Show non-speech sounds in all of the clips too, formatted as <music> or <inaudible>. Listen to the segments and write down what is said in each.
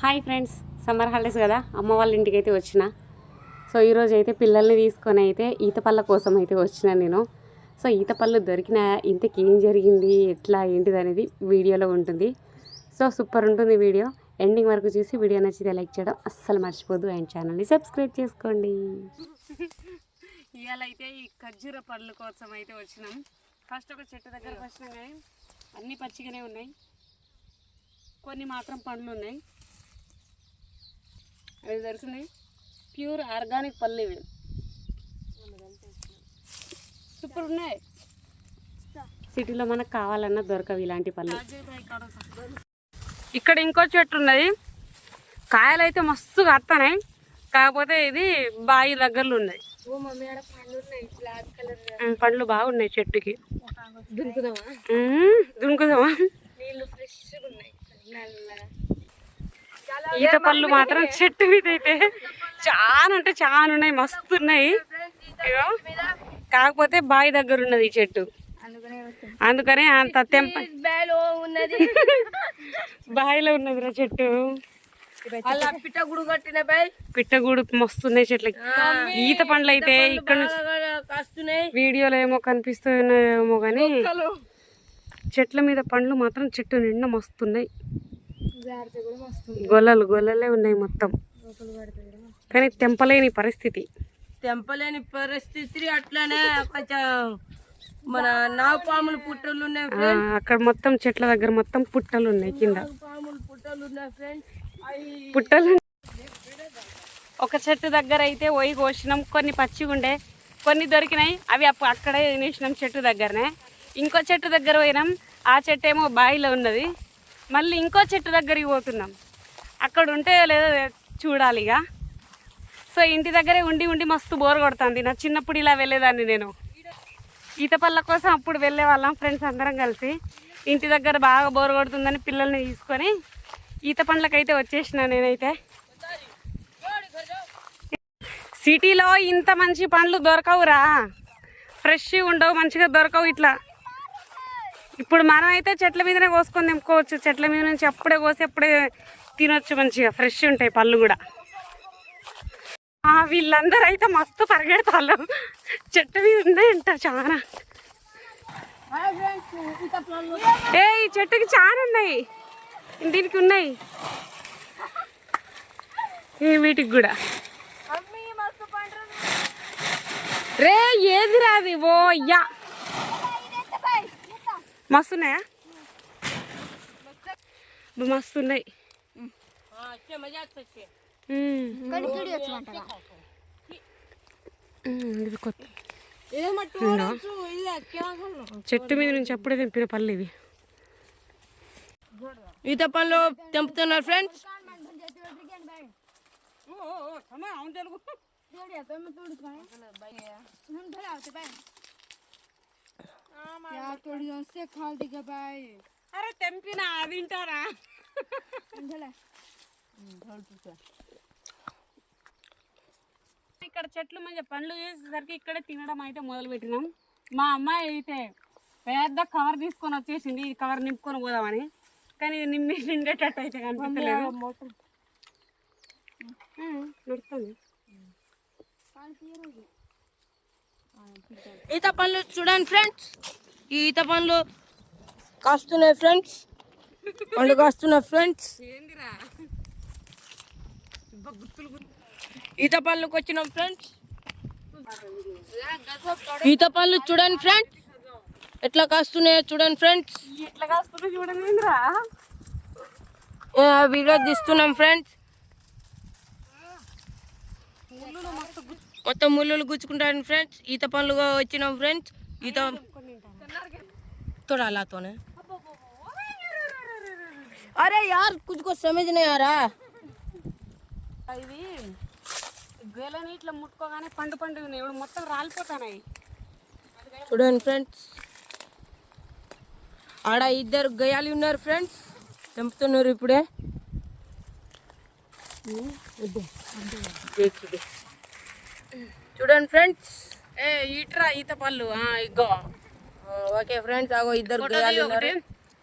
Hi friends summer holidays కదా అమ్మ వాళ్ళ ఇంటికి అయితే వచ్చిన. సో ఈరోజు అయితే పిల్లల్ని తీసుకొని అయితే ఈత పళ్ళ కోసం అయితే వచ్చిన నేను. సో ఈత పళ్ళు దొరికిన ఇంతకి ఏం జరిగింది ఎట్లా ఏంటిది అనేది వీడియోలో ఉంటుంది. సో సూపర్ ఉంటుంది వీడియో. ఎండింగ్ వరకు చూసి వీడియో నచ్చితే లైక్ చేయడం అస్సలు మర్చిపోదు అండ్ ఛానల్ని సబ్స్క్రైబ్ చేసుకోండి. ఇవాళ అయితే ఈ ఖర్జూర పళ్ళు కోసం అయితే వచ్చినాం. ఫస్ట్ ఒక చెట్టు దగ్గరకు వచ్చినాం కానీ అన్నీ పచ్చిగానే ఉన్నాయి. కొన్ని మాత్రం పండ్లు ఉన్నాయి. అవి దొరికినాయి. ప్యూర్ ఆర్గానిక్ పళ్ళు ఇవి. సూపర్ ఉన్నాయి. సిటీలో మనకు కావాలన్నా దొరకవు ఇలాంటి పళ్ళు ఇక్కడ ఇంకో చెట్టు ఉన్నది. కాయలు అయితే మస్తు కాస్తాయి కాకపోతే ఇది బావి దగ్గరలో ఉన్నాయి. పండ్లు బాగున్నాయి చెట్టుకి. ఉమ్, దునుకుదామా ఈత పళ్ళు మాత్రం చెట్టు మీద అయితే చాలా అంటే చాలా ఉన్నాయి మస్తు ఉన్నాయి. కాకపోతే బావి దగ్గర ఉన్నది ఈ చెట్టు. అందుకనే అంత తెంప <laughs> బావిలో ఉన్నది. రా చెట్టు. అలా పిట్ట గుడు కట్టిన పిట్టగూడు మస్తు ఉన్నాయి చెట్లకి. ఈత పండ్లు అయితే ఇక్కడ వీడియోలో ఏమో కనిపిస్తున్నాయేమో కానీ చెట్ల మీద పండ్లు మాత్రం చెట్టు నిండా మస్తున్నాయి గొల్లలు గొల్లలే ఉన్నాయి మొత్తం. కానీ తెంపలేని పరిస్థితి. తెంపలేని పరిస్థితి అట్లానే కొంచెం మన నాగు పాములు పుట్టలు ఉన్నాయి అక్కడ మొత్తం చెట్ల దగ్గర మొత్తం పుట్టలు ఉన్నాయి కింద. పాములు పుట్టలు ఉన్నాయి ఫ్రెండ్స్ అవి పుట్టలు ఒక చెట్టు దగ్గర అయితే పోయి కోసినాం. కొన్ని పచ్చిగా ఉండే కొన్ని దొరికినాయి. అవి అప్పుడు అక్కడే తినేసినాం చెట్టు దగ్గరనే. ఇంకో చెట్టు దగ్గర పోయినాం. ఆ చెట్టు ఏమో బావిలో ఉన్నది. మళ్ళీ ఇంకో చెట్టు దగ్గరికి పోతున్నాం. అక్కడ ఉంటే లేదో చూడాలి ఇక. సో ఇంటి దగ్గరే ఉండి ఉండి మస్తు బోర్ కొడుతుంది. నా చిన్నప్పుడు ఇలా వెళ్ళేదాన్ని నేను. ఈత పళ్ళ కోసం అప్పుడు వెళ్ళే వాళ్ళం ఫ్రెండ్స్ అందరం కలిసి. ఇంటి దగ్గర బాగా బోర్ కొడుతుందని పిల్లల్ని తీసుకొని ఈత పండ్లకైతే వచ్చేసిన నేనైతే. సిటీలో ఇంత మంచి పండ్లు దొరకవురా. ఫ్రెష్ ఉండవు మంచిగా దొరకవు ఇట్లా. ఇప్పుడు మనం అయితే చెట్ల మీదనే కోసుకొని తెంపుకోవచ్చు. చెట్ల మీద నుంచి అప్పుడే కోసి అప్పుడే తినొచ్చు మంచిగా. ఫ్రెష్ ఉంటాయి పళ్ళు కూడా. ఆ, వీళ్ళందరూ అయితే మస్తు పరిగెడతారు చెట్టు మీద ఉన్నాయంట చాలా. ఏ ఈ చెట్టుకి చాలా ఉన్నాయి. దీనికి ఉన్నాయి. ఏ వీటికి కూడా. రే ఏది రాది? ఓ అయ్యా మస్తున్నాయా? మస్తున్నాయి. కొత్త. చెట్టు మీద నుంచి అప్పుడే తెంపిన పళ్ళు ఇవి. ఈత పనులు తెంపుతున్నారు ఫ్రెండ్స్. అరే తెంపిన తింటారా? ఇక్కడ చెట్లు మంచి పండ్లు చేసేసరికి ఇక్కడే తినడం అయితే మొదలు పెట్టినాం మా అమ్మాయి అయితే పెద్ద కవర్ తీసుకొని వచ్చేసింది ఈ కవర్ నింపుకొని పోదామని. కానీ నిండి నిండేటట్టు అయితే కనిపించలేదు నడుస్తుంది. ఈత పనులు చూడండి ఫ్రెండ్స్ ఈ ఈత పనులు. కాస్తున్నాయి ఫ్రెండ్స్. పండ్లు కాస్తున్నాయి ఫ్రెండ్స్. ఈత పనులకు వచ్చినాం ఫ్రెండ్స్. ఈత పనులు చూడండి ఫ్రెండ్స్. ఎట్లా కాస్తున్నాయో చూడండి ఫ్రెండ్స్. ఎట్లా చూడండి వీడియో తీస్తున్నాం ఫ్రెండ్స్. మొత్తం ముళ్ళు గుచ్చుకుంటాను ఫ్రెండ్స్. ఈత పనులుగా వచ్చినాం ఫ్రెండ్స్. ఈత తోడా తోనే अरे यार कुछ को समझ नहीं आ रहा ఇది గేలని ఇట్లా ముట్టుకోగానే పండు పండు ఉన్నాయి ఇప్పుడు మొత్తం రాలిపోతాయి చూడండి ఫ్రెండ్స్ ఆడ ఇద్దరు గయాలు ఉన్నారు ఫ్రెండ్స్ తెంపుతున్నారు ఇప్పుడే చూడండి ఫ్రెండ్స్ ఏ ఈట్రా ఈత పళ్ళు ఆ, ఇగో ఓకే ఫ్రెండ్స్ ఆగో ఇద్దరు ఒకటి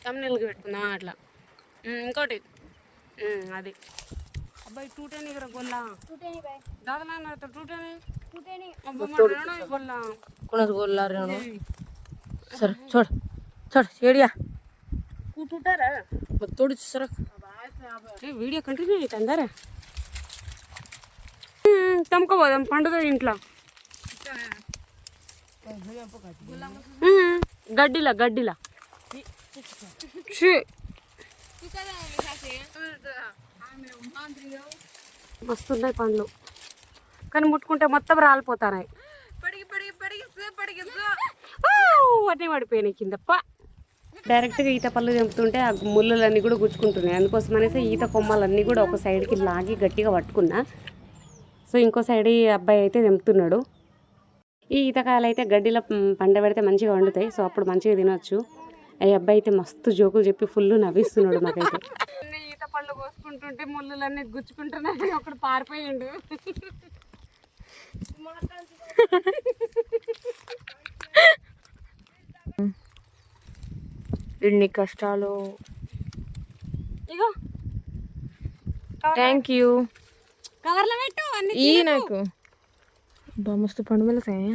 తమిళకి పెట్టుకుందాం అట్లా. ఇంకోటి. అది. అబ్బాయి టూ టెన్ ఇక్కడ గొల్లా దాదా నాన్న టూ టెన్ ఏడియా? వీడియో కంటిన్యూ తమ్ముకోబోదాం పండుగ ఇంట్లో. గడ్డిలా గడ్డిలా. వస్తున్నాయి మస్తున్నాయి పండ్లు. కానీ ముట్టుకుంటే మొత్తం రాలిపోతున్నాయి. అన్నీ పడిపోయినాయి కింద. డైరెక్ట్గా ఈత పళ్ళు తెంపుతుంటే ఆ ముళ్ళలన్నీ కూడా గుచ్చుకుంటున్నాయి. అందుకోసం అనేసి ఈత కొమ్మలన్నీ కూడా ఒక సైడ్కి లాగి గట్టిగా పట్టుకున్నా. సో ఇంకో సైడ్ ఈ అబ్బాయి అయితే తెంపుతున్నాడు. ఈ ఈతకాయలు అయితే గడ్డిలో పండబెడితే మంచిగా వండుతాయి. సో అప్పుడు మంచిగా తినొచ్చు. ఈ అబ్బాయి అయితే మస్తు జోకులు చెప్పి ఫుల్ నవ్విస్తున్నాడు మాకైతే ఈత పళ్ళు కోసుకుంటుంటే ముళ్ళలన్నీ గుచ్చుకుంటున్నాయి. ఒకడు పారిపోయిండు. ఇన్ని కష్టాలు. ఇగో. థ్యాంక్ యూ కవర్లో పెట్టు అన్ని ఈ నాకు. బా మస్తు పండుగలు సాయ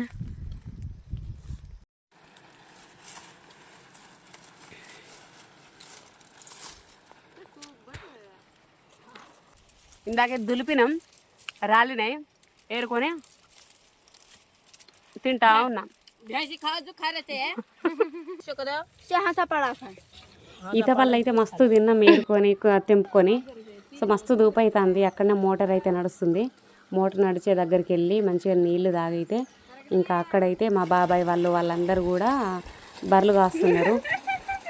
ఇందాకే దులిపినాం రాలినాయి ఏరుకొని తింటా ఉన్నాం. ఈత పళ్ళు అయితే మస్తు తిన్నాం ఏరుకొని తెంపుకొని. సో మస్తు దూపు అవుతుంది అక్కడనే మోటార్ అయితే నడుస్తుంది. మోటార్ నడిచే దగ్గరికి వెళ్ళి మంచిగా నీళ్ళు తాగైతే ఇంకా అక్కడైతే మా బాబాయ్ వాళ్ళు వాళ్ళందరూ కూడా బర్రెలు కాస్తున్నారు.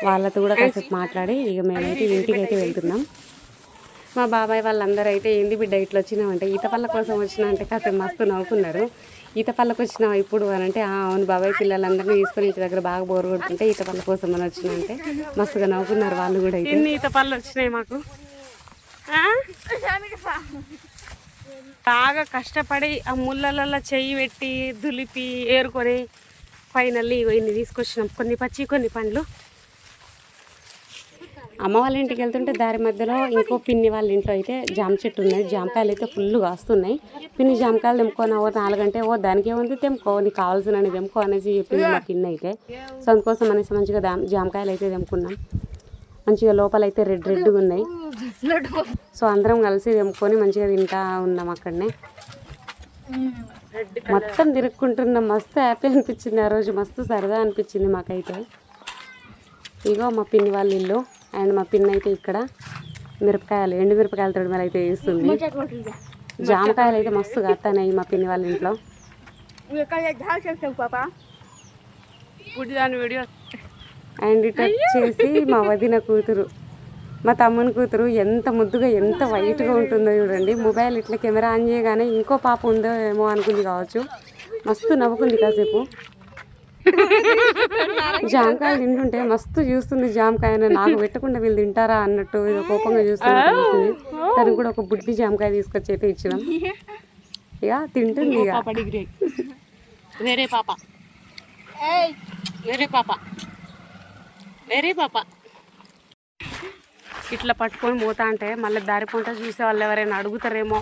వాళ్ళతో కూడా కాసేపు మాట్లాడి ఇక మేమైతే ఇంటికి అయితే వెళ్తున్నాం. మా బాబాయ్ వాళ్ళందరూ అయితే ఏంది బిడ్డ ఇట్లా వచ్చినామంటే ఈత పళ్ళ కోసం వచ్చినా అంటే కాసేపు మస్తు నవ్వుకున్నారు. ఈత పళ్ళకి ఇప్పుడు? అని అంటే అవును బాబాయ్ పిల్లలందరినీ తీసుకొని ఇంటి దగ్గర బాగా బోర్ కొడుతుంటే ఈత పళ్ళ కోసం అని వచ్చినా అంటే మస్తుగా నవ్వుకున్నారు వాళ్ళు కూడా అయితే. ఈతపల్లి ఈత పళ్ళు వచ్చినాయి మాకు? బాగా కష్టపడి ఆ ముళ్ళలలో చెయ్యి పెట్టి దులిపి ఏరుకొని ఫైనల్లీ ఇన్ని తీసుకొచ్చినాం. కొన్ని పచ్చి కొన్ని పండ్లు. అమ్మ వాళ్ళ ఇంటికి వెళ్తుంటే దారి మధ్యలో ఇంకో పిన్ని వాళ్ళ ఇంట్లో అయితే జామ చెట్టు ఉన్నది. జామకాయలు అయితే ఫుల్ కాస్తున్నాయి. పిన్ని జామకాయలు తెంపుకొని ఓ నాలుగంటే ఓ దానికే ఉంది తెంపుకో. నీకు కావాల్సిన తెంపుకో అనేసి చెప్పింది మా పిన్ని అయితే. సో అందుకోసం అనేసి మంచిగా జామకాయలు అయితే తెంపుకున్నాం. మంచిగా లోపల అయితే రెడ్ రెడ్గా ఉన్నాయి. సో అందరం కలిసి తెంపుకొని మంచిగా తింటా ఉన్నాం అక్కడనే. మొత్తం తిరుక్కుంటున్నాం మస్తు హ్యాపీ అనిపించింది ఆ రోజు. మస్తు సరదా అనిపించింది మాకైతే. ఇగో మా పిన్ని వాళ్ళ ఇల్లు అండ్ మా పిన్ని అయితే ఇక్కడ మిరపకాయలు ఎండు మిరపకాయల తోడు మీద అయితే వేస్తుంది జామకాయలు అయితే మస్తు కట్టాయి మా పిన్ని వాళ్ళ ఇంట్లో. దాని వీడియో అండ్ ఇటు వచ్చేసి మా వదిన కూతురు మా తమ్ముని కూతురు ఎంత ముద్దుగా ఎంత వైట్గా ఉంటుందో చూడండి. మొబైల్ ఇట్లా కెమెరా ఆన్ చేయగానే ఇంకో పాప ఉందో ఏమో అనుకుంది కావచ్చు. మస్తు నవ్వుకుంది కాసేపు. జామకాయలు తింటుంటే మస్తు చూస్తుంది జామకాయను నాకు పెట్టకుండా వీళ్ళు తింటారా అన్నట్టు ఏదో కోపంగా చూస్తుంది. తనకు కూడా ఒక బుడ్డి జామకాయ తీసుకొచ్చి అయితే ఇచ్చినాం. ఇక తింటుంది ఇక. వేరే పాప. వేరే పాప. వెరీ పాప. ఇట్లా పట్టుకొని పోతా అంటే మళ్ళీ దారి పంట చూసే వాళ్ళు ఎవరైనా అడుగుతారేమో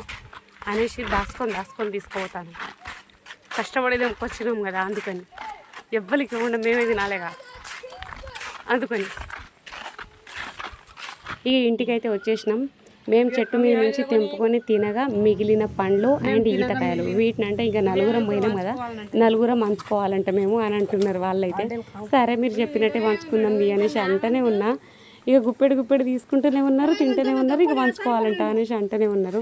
అనేసి దాచుకొని దాచుకొని తీసుకుపోతాను. కష్టపడేది వచ్చినాం కదా అందుకని. ఎవ్వరికి ఇవ్వకుండా మేమే తినాలేగా. అందుకని. ఈ ఇంటికైతే వచ్చేసినాం. మేము చెట్టు మీద నుంచి తెంపుకొని తినగా మిగిలిన పండ్లు అండ్ ఈతకాయలు వీటిని అంటే ఇంకా నలుగురం పోయినాం కదా. నలుగురం మంచుకోవాలంట మేము అని అంటున్నారు వాళ్ళైతే. సరే మీరు చెప్పినట్టే మంచుకుందాం మీ అనేసి అంటనే ఉన్నా. ఇక గుప్పెడు గుప్పెడు తీసుకుంటూనే ఉన్నారు తింటూనే ఉన్నారు ఇక మంచుకోవాలంట అనేసి అంటూనే ఉన్నారు.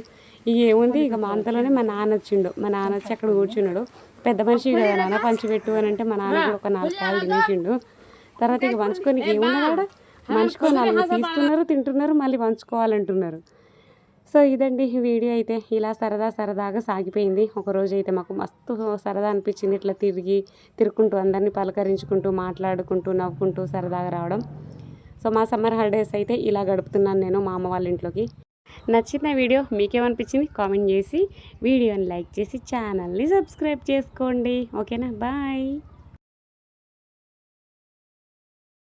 ఇక ఏముంది? ఇక మా అంతలోనే మా నాన్న వచ్చిండు. మా నాన్న వచ్చి అక్కడ కూర్చున్నాడు. పెద్ద మనిషి కదా నాన్న పంచిపెట్టు అని అంటే మా నాన్న కూడా ఒక నాలుగు కాయలు తినేసిండు. తర్వాత ఇక పంచుకొని ఏమున్నది ఆడ మనిషికో నాలుగు తీస్తున్నారు తింటున్నారు మళ్ళీ పంచుకోవాలంటున్నారు. సో ఇదండి వీడియో అయితే ఇలా సరదా సరదాగా సాగిపోయింది. ఒకరోజు అయితే మాకు మస్తు సరదా అనిపించింది. ఇట్లా తిరిగి తిరుక్కుంటూ అందరినీ పలకరించుకుంటూ మాట్లాడుకుంటూ నవ్వుకుంటూ సరదాగా రావడం. సో మా సమ్మర్ హాలిడేస్ అయితే ఇలా గడుపుతున్నాను నేను మా అమ్మ వాళ్ళ ఇంట్లోకి. నచ్చిన వీడియో మీకేమనిపించింది? కామెంట్ చేసి వీడియోని లైక్ చేసి ఛానల్ని సబ్స్క్రైబ్ చేసుకోండి. ఓకేనా? బాయ్.